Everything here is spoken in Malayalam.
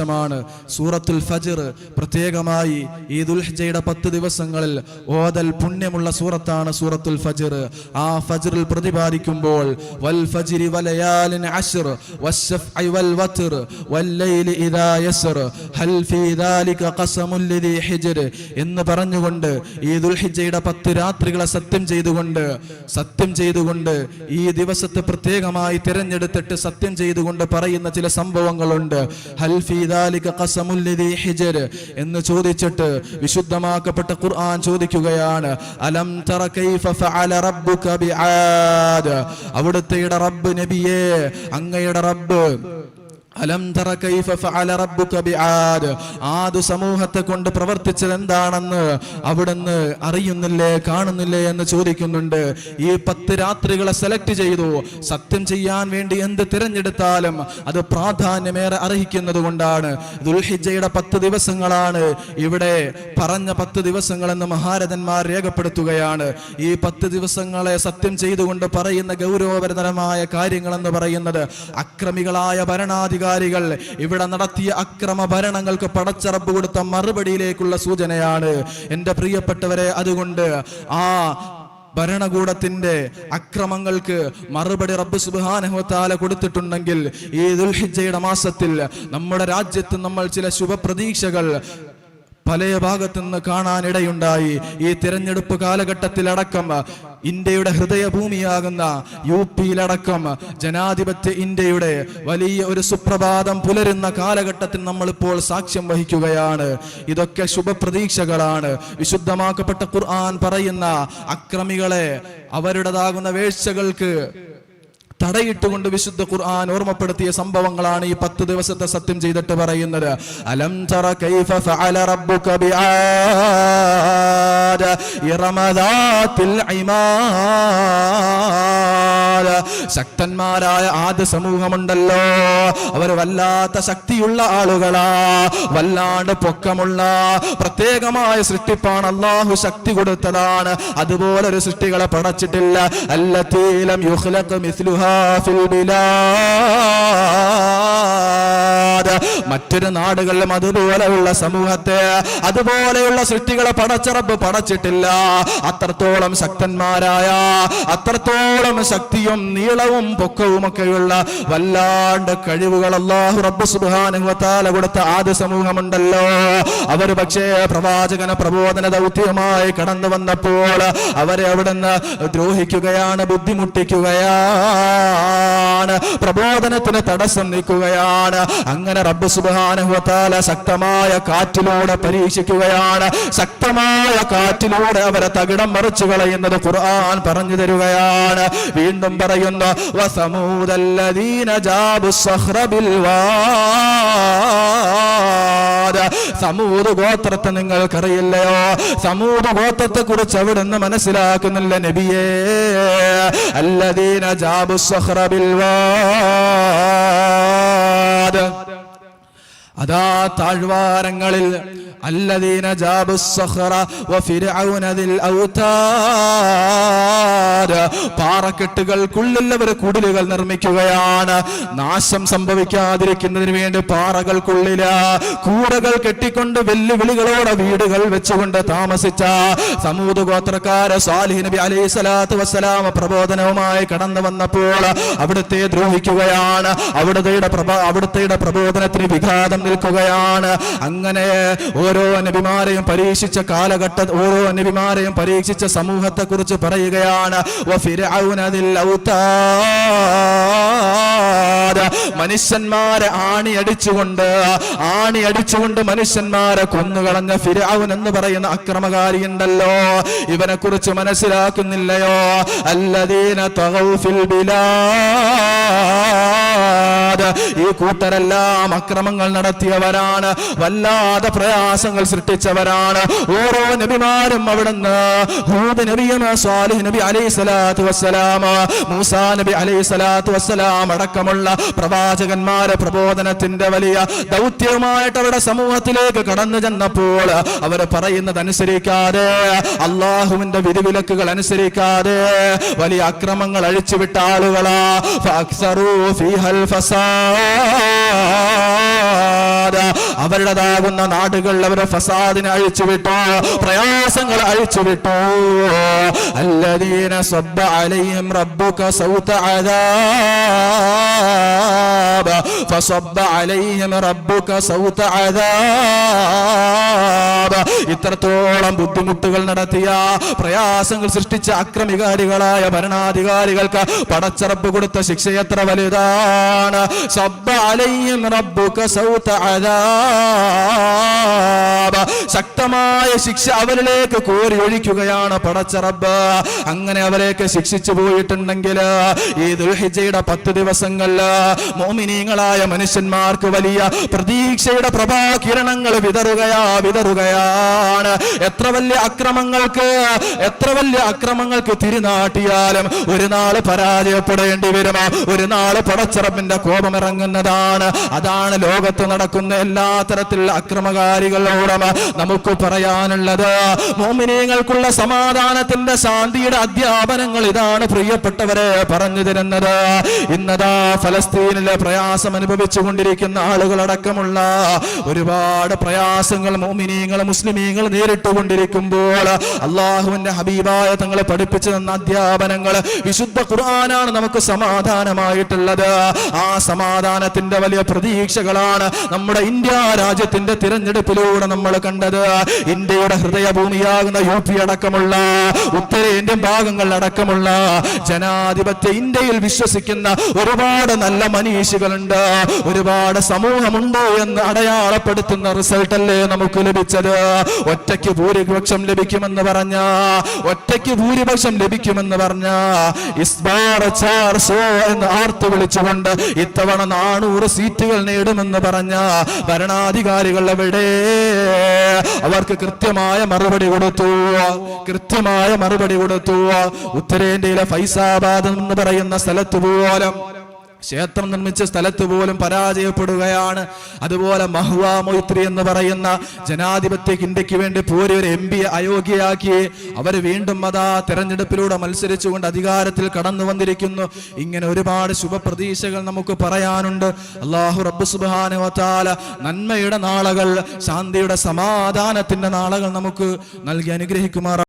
ാണ് സൂറത്തുൽ ഫജിർ പ്രത്യേകമായി ഈ ദുൽഹജയുടെ പത്ത് ദിവസങ്ങളിൽ ഓതൽ പുണ്യമുള്ള സൂറത്താണ് സൂറത്തുൽ ഫജിർ. ആ ഫജിറിൽ പ്രതിപാദിക്കുമ്പോൾ വൽ ഫജിരി വലയാലിൻ അശ്ർ വശഫ്ഇ വൽ വത്ർ വല്ലൈലി ഇദാ യസ്ർ ഹൽ ഫീ ദാലിക ഖസമുൽ ലിദി ഹിജ്ർ എന്ന് പറഞ്ഞുകൊണ്ട് ഈ ദുൽഹിജയുടെ പത്ത് രാത്രികളെ സത്യം ചെയ്തുകൊണ്ട് സത്യം ചെയ്തുകൊണ്ട് ഈ ദിവസത്തെ പ്രത്യേകമായി തിരഞ്ഞെടുത്തിട്ട് സത്യം ചെയ്തുകൊണ്ട് പറയുന്ന ചില സംഭവങ്ങളുണ്ട്. ഹൽ ഫീ എന്ന് ചോദിച്ചിട്ട് വിശുദ്ധമാക്കപ്പെട്ട ഖുർആൻ ചോദിക്കുകയാണ് അലം ഫഅല റബ്ബുക അവിടുത്തെ റബ്ബ് നബിയേ അങ്ങയുടെ റബ്ബ്. ആദ് സമൂഹത്തെ കൊണ്ട് പ്രവർത്തിച്ചത് എന്താണെന്ന് അവിടുന്ന് അറിയുന്നില്ലേ കാണുന്നില്ലേ എന്ന് ചോദിക്കുന്നുണ്ട്. ഈ പത്ത് രാത്രികളെ സെലക്ട് ചെയ്തു. സത്യം ചെയ്യാൻ വേണ്ടി എന്ത് തിരഞ്ഞെടുത്താലും അത് പ്രാധാന്യമേറെ അർഹിക്കുന്നത് കൊണ്ടാണ്. ദുൽഹിജയുടെ പത്ത് ദിവസങ്ങളാണ് ഇവിടെ പറഞ്ഞ പത്ത് ദിവസങ്ങളെന്ന് മഹാരഥന്മാർ രേഖപ്പെടുത്തുകയാണ്. ഈ പത്ത് ദിവസങ്ങളെ സത്യം ചെയ്തുകൊണ്ട് പറയുന്ന ഗൗരവപരതരമായ കാര്യങ്ങളെന്ന് പറയുന്നത് അക്രമികളായ ഭരണാധികാരികൾ ഇവിടെ നടത്തിയ അക്രമ ഭരണങ്ങൾക്ക് പടച്ചറപ്പ് കൊടുത്ത മറുപടിയിലേക്കുള്ള സൂചനയാണ്. എന്റെ പ്രിയപ്പെട്ടവരെ അതുകൊണ്ട് ആ ഭരണകൂടത്തിന്റെ അക്രമങ്ങൾക്ക് മറുപടി റബ്ബ് സുബാനഹുത്താല കൊടുത്തിട്ടുണ്ടെങ്കിൽ ഈ ദുൽഹിജയുടെ മാസത്തിൽ നമ്മുടെ രാജ്യത്ത് നമ്മൾ ചില ശുഭപ്രതീക്ഷകൾ പല ഭാഗത്തു നിന്ന് കാണാനിടയുണ്ടായി. ഈ തിരഞ്ഞെടുപ്പ് കാലഘട്ടത്തിലടക്കം ഇന്ത്യയുടെ ഹൃദയഭൂമിയാകുന്ന യു പിയിലടക്കം ജനാധിപത്യ ഇന്ത്യയുടെ വലിയ ഒരു സുപ്രഭാതം പുലരുന്ന കാലഘട്ടത്തിൽ നമ്മളിപ്പോൾ സാക്ഷ്യം വഹിക്കുകയാണ്. ഇതൊക്കെ ശുഭപ്രതീക്ഷകളാണ്. വിശുദ്ധമാക്കപ്പെട്ട ഖുർആൻ പറയുന്ന അക്രമികളെ അവരുടേതാകുന്ന വീഴ്ചകൾക്ക് തടയിട്ടുകൊണ്ട് വിശുദ്ധ ഖുർആൻ ഓർമ്മപ്പെടുത്തിയ സംഭവങ്ങളാണ് ഈ പത്ത് ദിവസത്തെ സത്യം ചെയ്തിട്ട് പറയുന്നത്. അലം തറ കൈഫ ഫഅല റബ്ബുക ബിആദ ഇറമദാത്തിൽ ഇമാദ് ശക്തന്മാരായ ആദ്യ സമൂഹമുണ്ടല്ലോ. അവർ വല്ലാത്ത ശക്തിയുള്ള ആളുകളാ. വല്ലാണ്ട് പൊക്കമുള്ള പ്രത്യേകമായ സൃഷ്ടിപ്പാണ് അള്ളാഹു ശക്തി കൊടുത്തതാണ്. അതുപോലെ ഒരു സൃഷ്ടികളെ പടച്ചിട്ടില്ല. അല്ലത്തീലം മറ്റൊരു നാടുകളിലും അതുപോലെയുള്ള സമൂഹത്തെ അതുപോലെയുള്ള സൃഷ്ടികളെ പടച്ചറപ്പ് പടച്ചിട്ടില്ല. അത്രത്തോളം ശക്തന്മാരായ അത്രത്തോളം ശക്തിയും നീളവും പൊക്കവും ഒക്കെയുള്ള വല്ലാണ്ട് കഴിവുകൾ അല്ലാഹു റബ്ബ് സുബ്ഹാനഹുവതാല കൊടുത്ത ആദ്യ സമൂഹമുണ്ടല്ലോ. അവർ പക്ഷേ പ്രവാചകന പ്രബോധന ദൗത്യമായി കടന്നു വന്നപ്പോൾ അവരെ അവിടുന്ന് ദ്രോഹിക്കുകയാണ് ബുദ്ധിമുട്ടിക്കുകയാണ് പ്രബോധനത്തിന് തടസ്സം നിൽക്കുകയാണ് അങ്ങനെ റബ്ബ് സുബ്ഹാനഹുവതാല ശക്തമായ കാറ്റിലൂടെ പരീക്ഷിക്കുകയാണ്. ശക്തമായ കാറ്റിലൂടെ അവരെ തകിടം മറിച്ചു കളയുന്നത് ഖുർആൻ പറഞ്ഞു തരുകയാണ്. വീണ്ടും പറയുന്നു വസമൂദല്ലദീന الذين جابوا ബിൽ വാദ്. സമൂത് ഗോത്രത്തെ നിങ്ങൾക്കറിയില്ലയോ? സമൂത് ഗോത്രത്തെ കുറിച്ച് അവിടുന്ന് മനസ്സിലാക്കുന്നില്ല നബിയേ. അല്ലദീന ജാബു സഹ്റ ബിൽ വാദ്. അതാ താഴ്വാരങ്ങളിൽ അല്ലദീന ജാബു സഹറ വഫിരഔനദിൽ ഔതാര പാറക്കെട്ടുകൾക്കുള്ളിൽ അവർ കുടിലുകൾ നിർമ്മിക്കുകയാണ്. നാശം സംഭവിക്കാതിരിക്കുന്നതിന് വേണ്ടി പാറകൾക്കുള്ളിൽ കൂടകൾ കെട്ടിക്കൊണ്ട് വെല്ലുവിളികളോടെ വീടുകൾ വെച്ചുകൊണ്ട് താമസിച്ച സമൂത് ഗോത്രക്കാര് സാലിഹ് നബി അലൈഹി സ്വലാത്തു വസ്സലാമ പ്രബോധനവുമായി കടന്നു വന്നപ്പോൾ അവിടുത്തെ ദ്രോഹിക്കുകയാണ്. അവിടുത്തെ അവിടുത്തെ പ്രബോധനത്തിന് വിഘാതം നിൽക്കുകയാണ്. അങ്ങനെ ഒരു ഓരോ നബിമാരെയും പരീക്ഷിച്ച കാലഘട്ട ഓരോ നബിമാരെയും പരീക്ഷിച്ച സമൂഹത്തെ കുറിച്ച് പറയുകയാണ്. മനുഷ്യന്മാരെ ആണി അടിച്ചുകൊണ്ട് ആണി അടിച്ചുകൊണ്ട് മനുഷ്യന്മാരെ കൊന്നുകളഞ്ഞ ഫിരാവുൻ എന്ന് പറയുന്ന അക്രമകാരി ഉണ്ടല്ലോ ഇവനെ കുറിച്ച് മനസ്സിലാക്കുന്നില്ലയോ അല്ലദീന തഗൗഫിൽ ബിലാദ്. ഈ കൂട്ടരെല്ലാം അക്രമങ്ങൾ നടത്തിയവരാണ് വല്ലാതെ പ്രയാസ പ്രയാസങ്ങൾ സൃഷ്ടിച്ചവരാണ് ഓരോ നബിമാരും അവിടുന്ന് നബി നബി അടക്കമുള്ള പ്രവാചകന്മാരെ പ്രബോധനത്തിന്റെ വലിയ ദൗത്യവുമായിട്ട് അവരുടെ സമൂഹത്തിലേക്ക് കടന്നു ചെന്നപ്പോൾ അവർ പറയുന്നത് അനുസരിക്കാതെ അള്ളാഹുവിന്റെ വിധിവിലക്കുകൾ അനുസരിക്കാതെ വലിയ അക്രമങ്ങൾ അഴിച്ചുവിട്ട ആളുകളാ ഫീഹൽ ഫസാദ. അവരുടേതാകുന്ന നാടുകളിൽ അവരെ ഫസാദിനെ അഴിച്ചുവിട്ടു പ്രയാസങ്ങൾ അഴിച്ചുവിട്ടു. അല്ലദീന സബ്ബ അലൈഹിം റബ്ബുക സൗത അദാബ്. ഫസബ്ബ അലൈഹിം റബ്ബുക സൗത അദാബ്. ഇത്രത്തോളം ബുദ്ധിമുട്ടുകൾ നടത്തിയ പ്രയാസങ്ങൾ സൃഷ്ടിച്ച അക്രമികാരികളായ ഭരണാധികാരികൾക്ക് പടച്ചറപ്പ് കൊടുത്ത ശിക്ഷ എത്ര വലുതാണ്. സബ്ബ അലൈഹിം റബ്ബുക സൗത അദാബ്. ശക്തമായ ശിക്ഷ അവരിലേക്ക് കോരി ഒഴിക്കുകയാണ് പടച്ചറബ് അങ്ങനെ അവരേക്ക് ശിക്ഷിച്ചു പോയിട്ടുണ്ടെങ്കിൽ ഈ ദുൽഹിജയുടെ പത്ത് ദിവസങ്ങളിൽ മോമിനീങ്ങളായ മനുഷ്യന്മാർക്ക് വലിയ പ്രതീക്ഷയുടെ പ്രഭാകിരണങ്ങൾ വിതറുകയാ വിതറുകയാണ്. എത്ര വലിയ അക്രമങ്ങൾക്ക് എത്ര വലിയ അക്രമങ്ങൾക്ക് തിരിനാട്ടിയാലും ഒരു നാൾ പരാജയപ്പെടേണ്ടി വരുമോ. ഒരു നാൾ പടച്ചറബിന്റെ കോപമിറങ്ങുന്നതാണ്. അതാണ് ലോകത്ത് നടക്കുന്ന എല്ലാ തരത്തിലുള്ള അക്രമകാരികളോടമ നമുക്ക് പറയാനുള്ളത്. മോമിനിയങ്ങൾക്കുള്ള സമാധാനത്തിന്റെ ശാന്തിയുടെ അധ്യാപനങ്ങൾ ഇതാണ് പ്രിയപ്പെട്ടവരെ പറഞ്ഞു തരുന്നത്. ഇന്നതാ ഫലസ്തീനിലെ പ്രയാസം അനുഭവിച്ചു കൊണ്ടിരിക്കുന്ന ആളുകളടക്കമുള്ള ഒരുപാട് പ്രയാസങ്ങൾ മോമിനിയങ്ങൾ മുസ്ലിമീങ്ങൾ നേരിട്ടുകൊണ്ടിരിക്കുമ്പോൾ അള്ളാഹുവിന്റെ ഹബീബായ തങ്ങളെ പഠിപ്പിച്ചു തന്ന അധ്യാപനങ്ങൾ വിശുദ്ധ ഖുർആനാണ് നമുക്ക് സമാധാനമായിട്ടുള്ളത്. ആ സമാധാനത്തിന്റെ വലിയ പ്രതീക്ഷകളാണ് നമ്മുടെ ഇന്ത്യ രാജ്യത്തിന്റെ തിരഞ്ഞെടുപ്പിലൂടെ നമ്മൾ കണ്ടത് ഇന്ത്യയുടെ ഹൃദയഭൂമിയാകുന്ന യു പി അടക്കമുള്ള ഉത്തരേന്ത്യൻ ഭാഗങ്ങൾ അടക്കമുള്ള ജനാധിപത്യ ഇന്ത്യയിൽ വിശ്വസിക്കുന്ന ഒരുപാട് നല്ല മനീഷികളുണ്ട് ഒരുപാട് സമൂഹമുണ്ട് എന്ന് അടയാളപ്പെടുത്തുന്ന റിസൾട്ട് അല്ലേ നമുക്ക് ലഭിച്ചത്? ഒറ്റയ്ക്ക് ഭൂരിപക്ഷം ലഭിക്കുമെന്ന് പറഞ്ഞ ഒറ്റയ്ക്ക് ഭൂരിപക്ഷം ലഭിക്കുമെന്ന് പറഞ്ഞ എന്ന് ആർത്തു വിളിച്ചുകൊണ്ട് ഇത്തവണ നാനൂറ് സീറ്റുകൾ നേടുമെന്ന് പറഞ്ഞ ഭരണാധികാരികൾ എവിടെ അവർക്ക് കൃത്യമായ മറുപടി കൊടുത്തു. കൃത്യമായ മറുപടി കൊടുത്തു. ഉത്തരേന്ത്യയിലെ ഫൈസാബാദ് എന്ന് പറയുന്ന സ്ഥലത്ത് പോലും ക്ഷേത്രം നിർമ്മിച്ച സ്ഥലത്ത് പോലും പരാജയപ്പെടുകയാണ്. അതുപോലെ മഹുവാ മൊയ്ത്രി എന്ന് പറയുന്ന ജനാധിപത്യ ഇന്ത്യയ്ക്ക് വേണ്ടി പോരി ഒരു എം അയോഗ്യയാക്കി അവർ വീണ്ടും അതാ തെരഞ്ഞെടുപ്പിലൂടെ മത്സരിച്ചുകൊണ്ട് അധികാരത്തിൽ കടന്നു വന്നിരിക്കുന്നു. ഇങ്ങനെ ഒരുപാട് ശുഭപ്രതീക്ഷകൾ നമുക്ക് പറയാനുണ്ട്. അള്ളാഹു റബ്ബു സുബാനുവത്താല നന്മയുടെ നാളകൾ ശാന്തിയുടെ സമാധാനത്തിന്റെ നാളകൾ നമുക്ക് നൽകി അനുഗ്രഹിക്കുമാർ